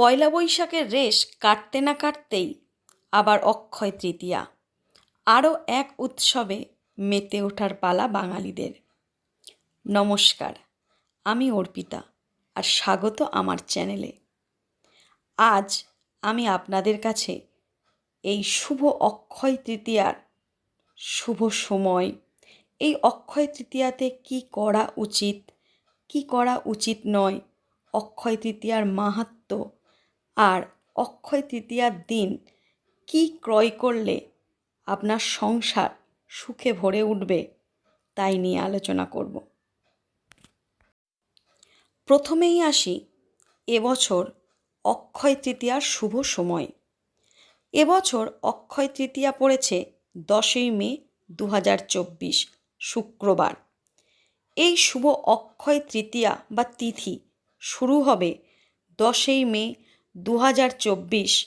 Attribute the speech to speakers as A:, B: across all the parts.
A: পয়লা বৈশাখের রেশ কাটতে না কাটতেই আবার অক্ষয় তৃতীয়া। আরও এক উৎসবে মেতে ওঠার পালা বাঙালিদের। নমস্কার, আমি অর্পিতা আর স্বাগত আমার চ্যানেলে। আজ আমি আপনাদের কাছে এই শুভ অক্ষয় তৃতীয়ার শুভ সময়, এই অক্ষয় তৃতীয়াতে কি করা উচিত, কি করা উচিত নয়, অক্ষয় তৃতীয়ার মাহাত্ম্য আর অক্ষয় তৃতীয়ার দিন কি ক্রয় করলে আপনার সংসার সুখে ভরে উঠবে তাই নিয়ে আলোচনা করব। প্রথমেই আসি এবছর অক্ষয় তৃতীয়ার শুভ সময়। এবছর অক্ষয় তৃতীয়া পড়েছে দশই মে দু হাজার চব্বিশ, শুক্রবার। এই শুভ অক্ষয় তৃতীয়া বা তিথি শুরু হবে দশই মে দু হাজার চব্বিশ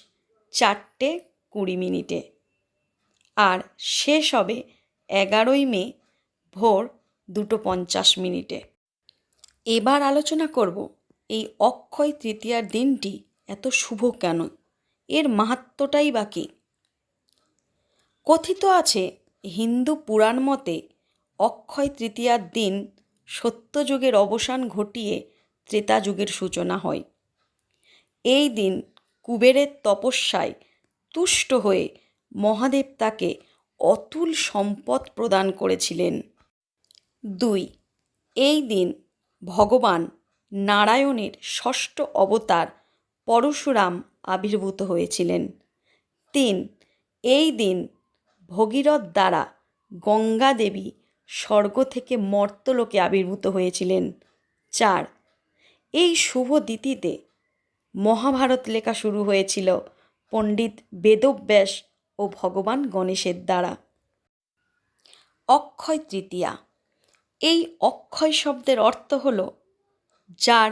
A: চারটে কুড়ি মিনিটে। আর শেষ হবে এগারোই মে ভোর দুটো পঞ্চাশ মিনিটে। এবার আলোচনা করব এই অক্ষয় তৃতীয়ার দিনটি এত শুভ কেন? এর মাহাত্ম্যটাই বাকি কথিত আছে, হিন্দু পুরাণ মতে অক্ষয় তৃতীয়ার দিন সত্যযুগের অবসান ঘটিয়ে ত্রেতা যুগের সূচনা হয়। এই দিন কুবেরের তপস্যায় তুষ্ট হয়ে মহাদেব তাকে অতুল সম্পদ প্রদান করেছিলেন। দুই, এই দিন ভগবান নারায়ণের ষষ্ঠ অবতার পরশুরাম আবির্ভূত হয়েছিলেন। তিন, এই দিন ভগীরথ দ্বারা গঙ্গা দেবী স্বর্গ থেকে মর্তলোকে আবির্ভূত হয়েছিলেন। চার, এই শুভ তিথিতে মহাভারত লেখা শুরু হয়েছিল পণ্ডিত বেদব্যাস ও ভগবান গণেশের দ্বারা। অক্ষয় তৃতীয়া। এই অক্ষয় শব্দের অর্থ হল যার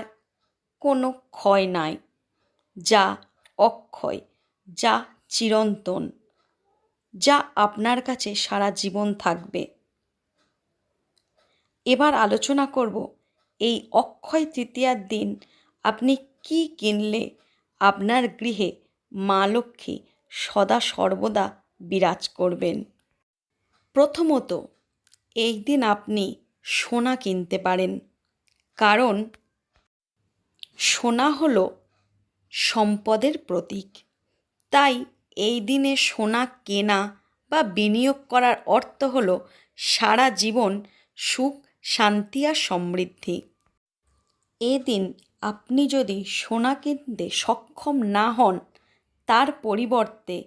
A: কোনো ক্ষয় নাই, যা অক্ষয়, যা চিরন্তন, যা আপনার কাছে সারা জীবন থাকবে। এবার আলোচনা করব এই অক্ষয় তৃতীয়ার দিন আপনি কি কিনলে আপনার গৃহে মা লক্ষ্মী সদা সর্বদা বিরাজ করবেন? প্রথমত, এই দিন আপনি সোনা কিনতে পারেন। কারণ, সোনা হল সম্পদের প্রতীক। তাই এই দিনে সোনা কেনা বা বিনিয়োগ করার অর্থ হল সারা জীবন সুখ, শান্তি আর সমৃদ্ধি। এদিন আপনি যদি সোনা কিনতে সক্ষম না হন, তার পরিবর্তে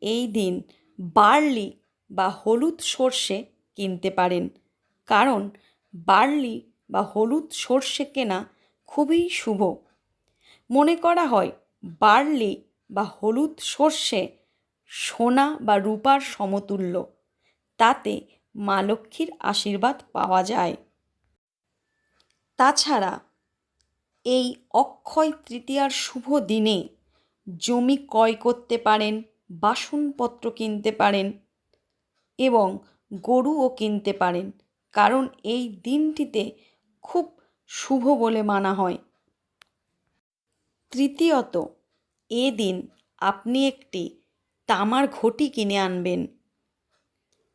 A: এই দিন বার্লি বা হলুদ সর্ষে কিনতে পারেন। কারণ বার্লি বা হলুদ সর্ষে কেনা খুবই শুভ। মনে করা হয়, বার্লি বা হলুদ সর্ষে সোনা বা রূপার সমতুল্য। তাতে মা লক্ষ্মীর আশীর্বাদ পাওয়া যায়। তাছাড়া এই অক্ষয় তৃতীয়ার শুভ দিনে জমি ক্রয় করতে পারেন, বাসনপত্র কিনতে পারেন এবং গরুও কিনতে পারেন। কারণ এই দিনটিতে খুব শুভ বলে মানা হয়। তৃতীয়ত, এ দিন আপনি একটি তামার ঘটি কিনে আনবেন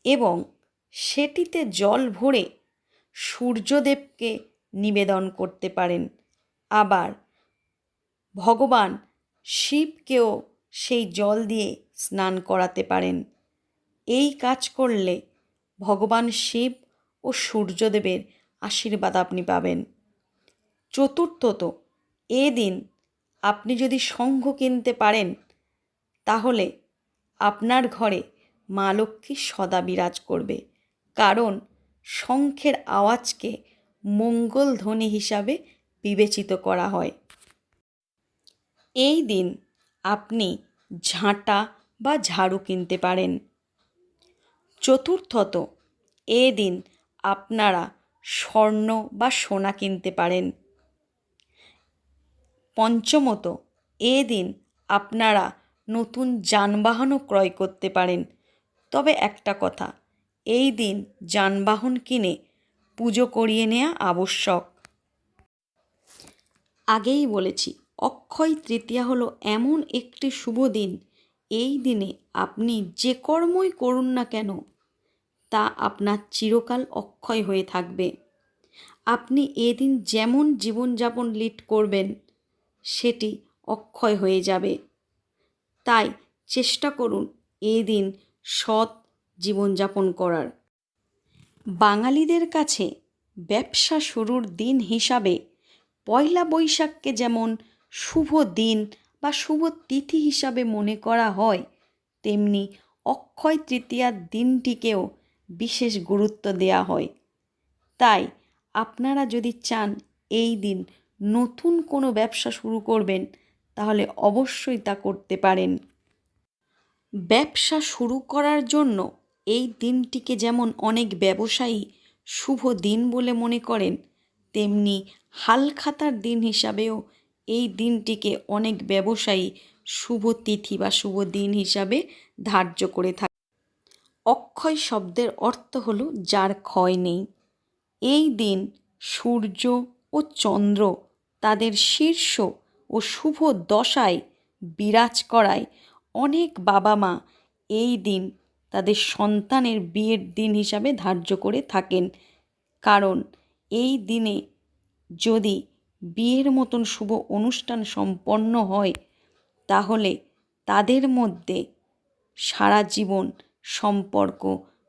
A: এবং সেটিতে জল ভরে সূর্যদেবকে নিবেদন করতে পারেন। আবার ভগবান শিবকেও সেই জল দিয়ে স্নান করাতে পারেন। এই কাজ করলে ভগবান শিব ও সূর্যদেবের আশীর্বাদ আপনি পাবেন। চতুর্থত, এ দিন আপনি যদি শঙ্খ কিনতে পারেন, তাহলে আপনার ঘরে মা লক্ষ্মী সদা বিরাজ করবে। কারণ শঙ্খের আওয়াজকে মঙ্গল ধ্বনি হিসাবে বিবেচিত করা হয়। এই দিন আপনি ঝাঁটা বা ঝাড়ু কিনতে পারেন। চতুর্থত, এ দিন আপনারা স্বর্ণ বা সোনা কিনতে পারেন। পঞ্চমত, এ দিন আপনারা নতুন যানবাহনও ক্রয় করতে পারেন। তবে একটা কথা, এই দিন যানবাহন কিনে পুজো করিয়ে নেওয়া আবশ্যক। আগেই বলেছি, অক্ষয় তৃতীয়া হলো এমন একটি শুভ দিন। এই দিনে আপনি যে কর্মই করুন না কেন, তা আপনার চিরকাল অক্ষয় হয়ে থাকবে। আপনি এদিন যেমন জীবনযাপন লিড করবেন, সেটি অক্ষয় হয়ে যাবে। তাই চেষ্টা করুন এই দিন সৎ জীবনযাপন করার। বাঙালিদের কাছে ব্যবসা শুরুর দিন হিসাবে পয়লা বৈশাখকে যেমন শুভ দিন বা শুভ তিথি হিসাবে মনে করা হয়, তেমনি অক্ষয় তৃতীয়ার দিনটিকেও বিশেষ গুরুত্ব দেওয়া হয়। তাই আপনারা যদি চান এই দিন নতুন কোনো ব্যবসা শুরু করবেন, তাহলে অবশ্যই তা করতে পারেন। ব্যবসা শুরু করার জন্য এই দিনটিকে যেমন অনেক ব্যবসায়ী শুভ দিন বলে মনে করেন তেমনি হালখাতার দিন হিসাবেও এই দিনটিকে অনেক ব্যবসায়ী শুভ তিথি বা শুভ দিন হিসাবে ধার্য করে থাকে। অক্ষয় শব্দের অর্থ হলো যার ক্ষয় নেই। এই দিন সূর্য ও চন্দ্র তাদের শীর্ষ ও শুভ দশায় বিরাজ করায়। অনেক বাবা মা এই দিন তাদের সন্তানের বিয়ের দিন হিসাবে ধার্য করে থাকেন। কারণ এই দিনে যদি বিয়ের মতন শুভ অনুষ্ঠান সম্পন্ন হয়, তাহলে তাদের মধ্যে সারা জীবন সম্পর্ক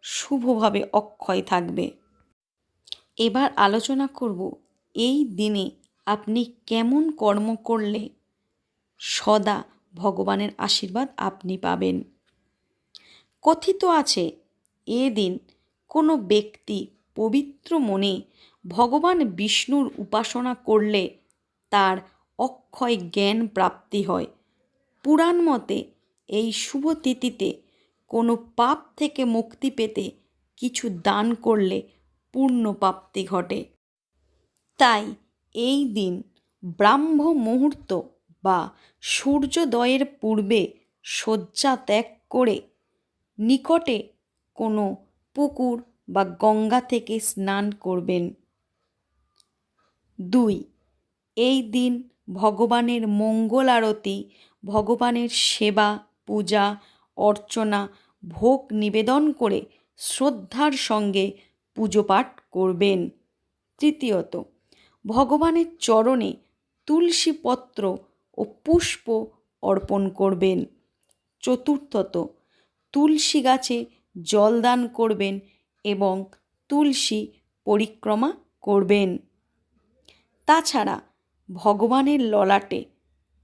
A: শুভভাবে অক্ষয় থাকবে। এবার আলোচনা করব, এই দিনে আপনি কেমন কর্ম করলে সদা ভগবানের আশীর্বাদ আপনি পাবেন। কথিত আছে, এদিন কোনো ব্যক্তি পবিত্র মনে ভগবান বিষ্ণুর উপাসনা করলে তার অক্ষয় জ্ঞান প্রাপ্তি হয়। পুরাণ মতে এই শুভ তিথিতে কোনো পাপ থেকে মুক্তি পেতে কিছু দান করলে পূর্ণ প্রাপ্তি ঘটে। তাই এই দিন ব্রাহ্ম মুহূর্ত বা সূর্যোদয়ের পূর্বে শয্যা ত্যাগ করে নিকটে কোনো পুকুর বা গঙ্গা থেকে স্নান করবেন। দুই, এই দিন ভগবানের মঙ্গল আরতি, ভগবানের সেবা, পূজা, অর্চনা, ভোগ নিবেদন করে শ্রদ্ধার সঙ্গে পুজো পাঠ করবেন। তৃতীয়ত, ভগবানের চরণে তুলসী পত্র ও পুষ্প অর্পণ করবেন। চতুর্থত, তুলসী গাছে জলদান করবেন এবং তুলসী পরিক্রমা করবেন। তাছাড়া ভগবানের ললাটে,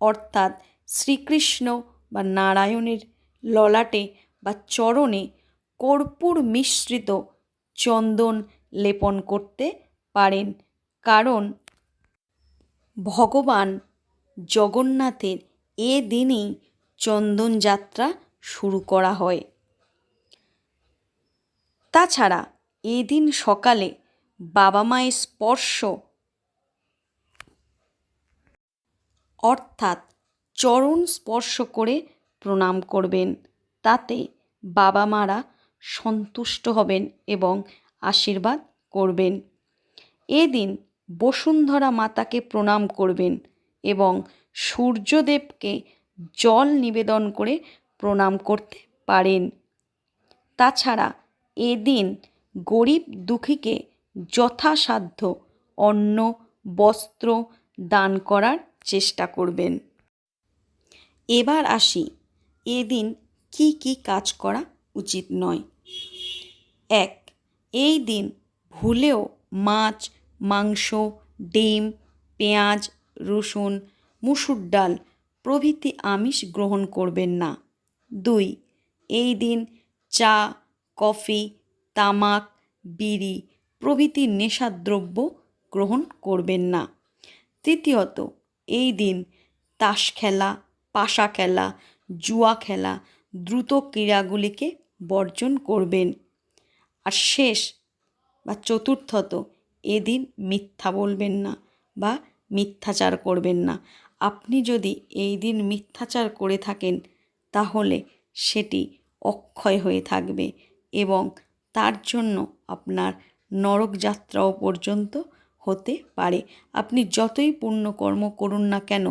A: অর্থাৎ শ্রীকৃষ্ণ বা নারায়ণের ললাটে বা চরণে কর্পূর মিশ্রিত চন্দন লেপন করতে পারেন। কারণ ভগবান জগন্নাথের এ দিনেই চন্দন যাত্রা শুরু করা হয়। তাছাড়া এদিন সকালে বাবা মায়ের স্পর্শ অর্থাৎ চরণ স্পর্শ করে প্রণাম করবেন। তাতে বাবা মারা সন্তুষ্ট হবেন এবং আশীর্বাদ করবেন। এদিন বসুন্ধরা মাতাকে প্রণাম করবেন এবং সূর্যদেবকে জল নিবেদন করে প্রণাম করতে পারেন। তাছাড়া এদিন গরিব দুঃখীকে যথাসাধ্য অন্ন, বস্ত্র দান করার চেষ্টা করবেন। এবার আসি, এদিন কি কি কাজ করা উচিত নয়। এক, এই দিন ভুলেও মাছ, মাংস, ডিম, পেঁয়াজ, রসুন, মুসুর ডাল, প্রভৃতি আমিষ গ্রহণ করবেন না। দুই, এই দিন চা, কফি, তামাক, বিড়ি প্রভৃতি নেশাদ্রব্য গ্রহণ করবেন না। তৃতীয়ত এই দিন তাস খেলা, পাশা খেলা, জুয়া খেলা দ্রুত ক্রীড়াগুলিকে বর্জন করবেন। আর শেষ বা চতুর্থত এদিন মিথ্যা বলবেন না বা মিথ্যাচার করবেন না। আপনি যদি এই দিন মিথ্যাচার করে থাকেন, তাহলে সেটি অক্ষয় হয়ে থাকবে এবং তার জন্য আপনার নরক যাত্রাও পর্যন্ত হতে পারে। আপনি যতই পুণ্যকর্ম করুন না কেন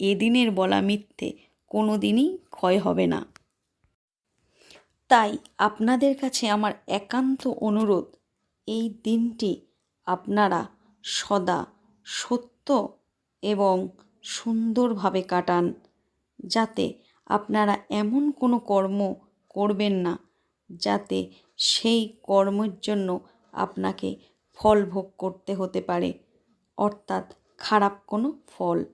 A: এদিনের বলা মিথ্যে, কোনো দিনই ক্ষয় হবে না। তাই আপনাদের কাছে আমার একান্ত অনুরোধ, এই দিনটি আপনারা সদা সত্য এবং সুন্দরভাবে কাটান, যাতে আপনারা এমন কোনো কর্ম করবেন না, যাতে সেই কর্মের জন্য আপনাকে ফল ভোগ করতে হতে পারে। অর্থাৎ খারাপ কোনো ফল।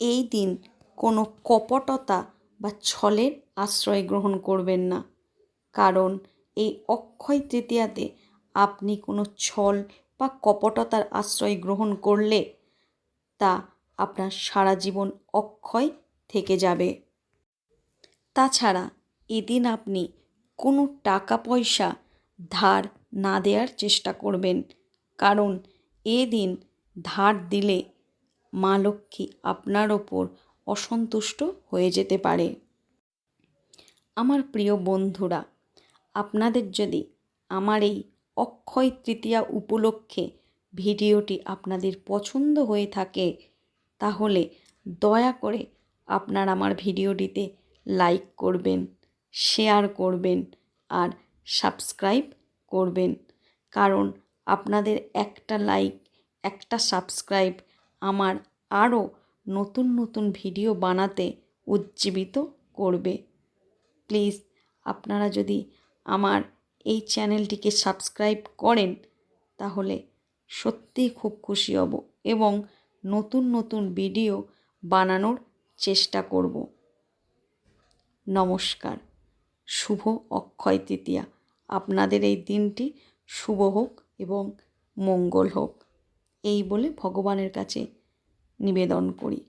A: এই দিন কোনো কপটতা বা ছলের আশ্রয় গ্রহণ করবেন না। কারণ এই অক্ষয় তৃতীয়াতে আপনি কোনো ছল বা কপটতার আশ্রয় গ্রহণ করলে তা আপনার সারা জীবন অক্ষয় থেকে যাবে। তাছাড়া এদিন আপনি কোনো টাকা পয়সা ধার না দেওয়ার চেষ্টা করবেন। কারণ এদিন ধার দিলে মা লক্ষ্মী আপনার ওপর অসন্তুষ্ট হয়ে যেতে পারে। আমার প্রিয় বন্ধুরা, আপনাদের যদি আমার এই অক্ষয় তৃতীয়া উপলক্ষে ভিডিওটি আপনাদের পছন্দ হয়ে থাকে, তাহলে দয়া করে আপনার আমার ভিডিওটিতে লাইক করবেন, শেয়ার করবেন আর সাবস্ক্রাইব করবেন। কারণ আপনাদের একটা লাইক, একটা সাবস্ক্রাইব আমার আরও নতুন নতুন ভিডিও বানাতে উজ্জীবিত করবে। প্লিজ, আপনারা যদি আমার এই চ্যানেলটিকে সাবস্ক্রাইব করেন, তাহলে সত্যিই খুব খুশি হব এবং নতুন নতুন ভিডিও বানানোর চেষ্টা করব। নমস্কার, শুভ অক্ষয় তৃতীয়া। আপনাদের এই দিনটি শুভ হোক এবং মঙ্গল হোক। এই বলে ভগবানের কাছে নিবেদন করি।